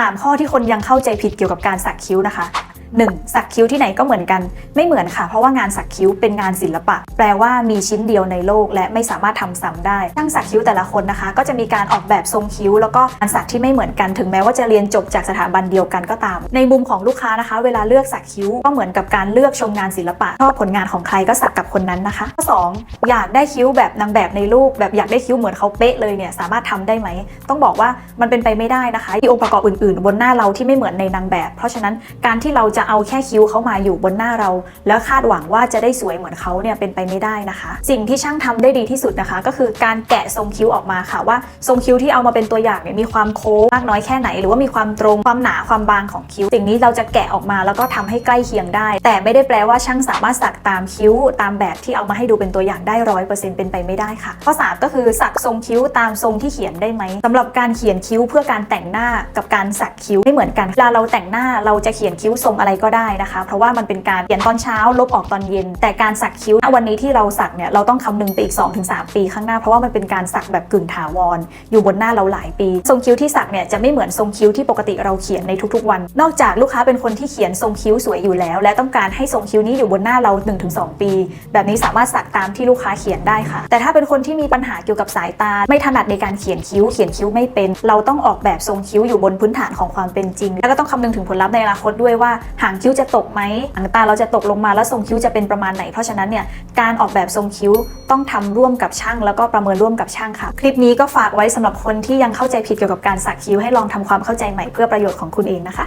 3 ข้อที่คนยังเข้าใจผิดเกี่ยวกับการสักคิ้วนะคะ 1. สักคิ้วที่ไหนก็เหมือนกัน ไม่เหมือนค่ะ เพราะว่างานสักคิ้วเป็นงานศิลปะ แปลว่ามีชิ้นเดียวในโลก และไม่สามารถทำซ้ำได้ช่างสักคิ้วแต่ละคนนะคะ ก็จะมีการออกแบบทรงคิ้ว แล้วก็การสักที่ไม่เหมือนกันถึงแม้ว่าจะเรียนจบจากสถาบันเดียวกันก็ตาม ในมุมของลูกค้านะคะ เวลาเลือกสักคิ้วก็เหมือนกับการเลือกชมงานศิลปะชอบผลงานของใครก็สักกับคนนั้นนะคะข้อสองอยากได้คิ้วแบบนางแบบในรูปแบบอยากได้คิ้วเหมือนเขาเป๊ะเลยเนี่ยสามารถทำได้ไหมต้องบอกว่ามันเป็นไปไม่ได้นะคะมีองค์ประกอบอื่น ๆ บนหน้าเราที่ไม่เหมือนในนางแบบ เพราะฉะนั้นการที่เราจะเอาแค่คิ้วเขามาอยู่บนหน้าเรา แล้วคาดหวังว่าจะได้สวยเหมือนเขาเนี่ยเป็นไปไม่ได้นะคะ สิ่งที่ช่างทำได้ดีที่สุดนะคะ ก็คือการแกะทรงคิ้วออกมาค่ะว่าทรงคิ้วที่เอามาเป็นตัวอย่างเนี่ยมีความโค้งมากน้อยแค่ไหน หรือว่ามีความตรงความหนาความบางของคิ้ว สิ่งนี้เราจะแกะออกมาแล้วก็ทำให้ใกล้เคียงได้ แต่ไม่ได้แปลว่าช่างสามารถสักตามคิ้วตามแบบที่เอามาให้ดูเป็นตัวอย่างได้ร้อยเปอร์เซ็นต์เป็นไปไม่ได้ค่ะข้อสามก็คือสักทรงคิ้วตามทรงที่เขียนได้ไหมสำหรับการเขียนคิ้วเพื่อการแต่งหน้ากับการสักคิ้วไม่เหมือนกันเวลาเราแต่งหน้าเราจะเขียนคิ้วทรงอะไรก็ได้นะคะ เพราะว่ามันเป็นการเขียนตอนเช้าลบออกตอนเย็น แต่การสักคิ้ววันนี้ที่เราสักเนี่ยเราต้องคำนึงไปอีก 2-3 ปีข้างหน้า เพราะว่ามันเป็นการสักแบบกึ่งถาวร อยู่บนหน้าเราหลายปี ทรงคิ้วที่สักเนี่ยจะไม่เหมือนทรงคิ้วที่ปกติเราเขียนในทุกๆวัน นอกจากลูกค้าเป็นคนที่เขียนทรงคิ้วสวยอยู่แล้ว และต้องการให้ทรงคิ้วนี้อยู่บนหน้าเรา 1-2 ปี แบบนี้สามารถสักตามที่ลูกค้าเขียนได้ค่ะ แต่ถ้าเป็นคนที่มีปัญหาเกี่ยวกับสายตา ไม่ถนัดในการเขียนคิ้ว เขียนคิ้วไม่เป็น เราต้องออกแบบทรงคิ้วอยู่บนพื้นฐานของความเป็นจริง แล้วก็ต้องคำนึงถึงผลลัพธ์ในอนาคตด้วยว่าหางคิ้วจะตกไหมหางตาเราจะตกลงมาแล้วทรงคิ้วจะเป็นประมาณไหน เพราะฉะนั้นเนี่ยการออกแบบทรงคิ้วต้องทำร่วมกับช่าง แล้วก็ประเมินร่วมกับช่างค่ะ คลิปนี้ก็ฝากไว้สำหรับคนที่ยังเข้าใจผิดเกี่ยวกับการสักคิ้วให้ลองทำความเข้าใจใหม่เพื่อประโยชน์ของคุณเองนะคะ